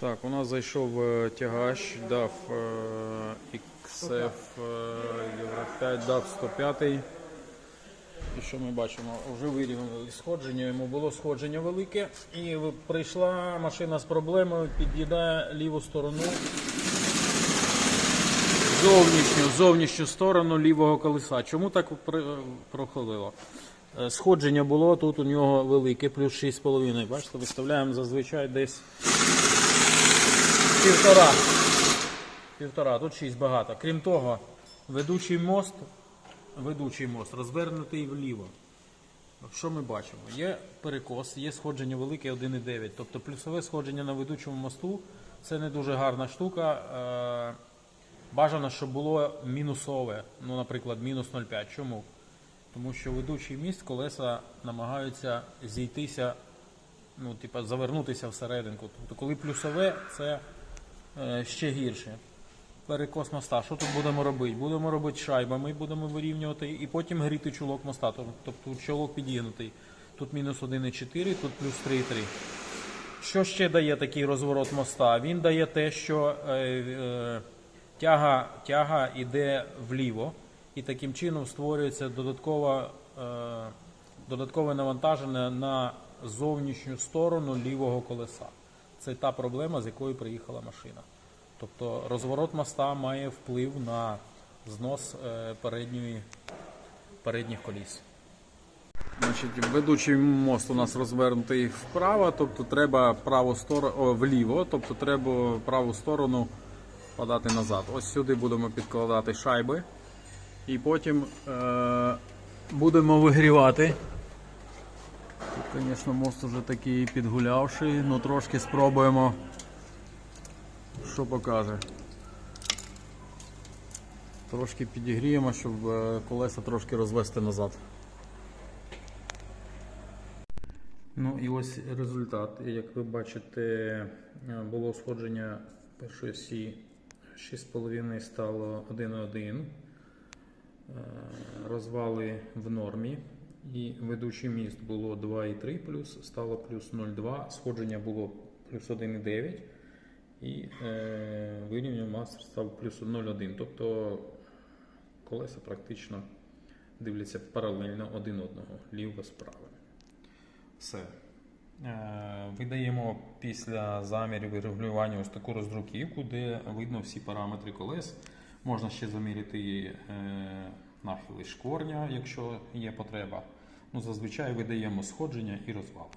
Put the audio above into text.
Так, у нас зайшов е, тягач, DAF XF Євро 5, DAF 105. І що ми бачимо? Вже вирівняли сходження, йому було сходження велике. І прийшла машина з проблемою, під'їдає ліву сторону. Зовнішню, зовнішню сторону лівого колеса. Чому так? Е, Сходження було, тут у нього велике, плюс 6,5. Бачите, виставляємо зазвичай десь півтора. Півтора, тут 6 багато. Крім того, ведучий мост, ведучий мост розвернутий вліво. Що ми бачимо? Є перекос, є сходження велике 1,9. Тобто плюсове сходження на ведучому мосту це не дуже гарна штука. Е, Бажано, щоб було мінусове, ну, наприклад, мінус 0,5. Чому? Тому що ведучий міст колеса намагаються зійтися, ну, типа, завернутися всерединку. Тобто, коли плюсове, це е, ще гірше. Перекос моста. Що тут будемо робити? Будемо робити шайбами, будемо вирівнювати і потім гріти чулок моста. Тобто чолок підігнутий. Тут мінус 1,4, тут плюс 3,3. Що ще дає такий розворот моста? Він дає те, що е, е, тяга, тяга йде вліво, і таким чином створюється додаткове, додаткове навантаження на зовнішню сторону лівого колеса. Це та проблема, з якою приїхала машина. Тобто розворот моста має вплив на знос е, передньої, передніх коліс. Значить, ведучий мост у нас розвернутий вправо, тобто треба праву сторону вліво, тобто треба праву сторону подати назад. Ось сюди будемо підкладати шайби і потім е, будемо вигрівати. Тут, звісно, мост уже такий підгулявший, але трошки спробуємо, що покаже. Трошки підігріємо, щоб е, колеса трошки розвести назад. Ну і ось результат. Як ви бачите, е, було сходження першої осі 6,5 стало 1,1. Е, Розвали в нормі. І ведучий міст було 2,3 плюс, стало плюс 0,2, сходження було плюс 1,9 і е, вирівняв мастер став плюс 0,1. Тобто колеса практично дивляться паралельно один одного, ліво-справа. Все. Е, Видаємо після замірів і регулювання ось таку роздруківку, де видно всі параметри колес. Можна ще заміряти е, нахили шкорня, якщо є потреба. Ну, зазвичай видаємо сходження і розвали.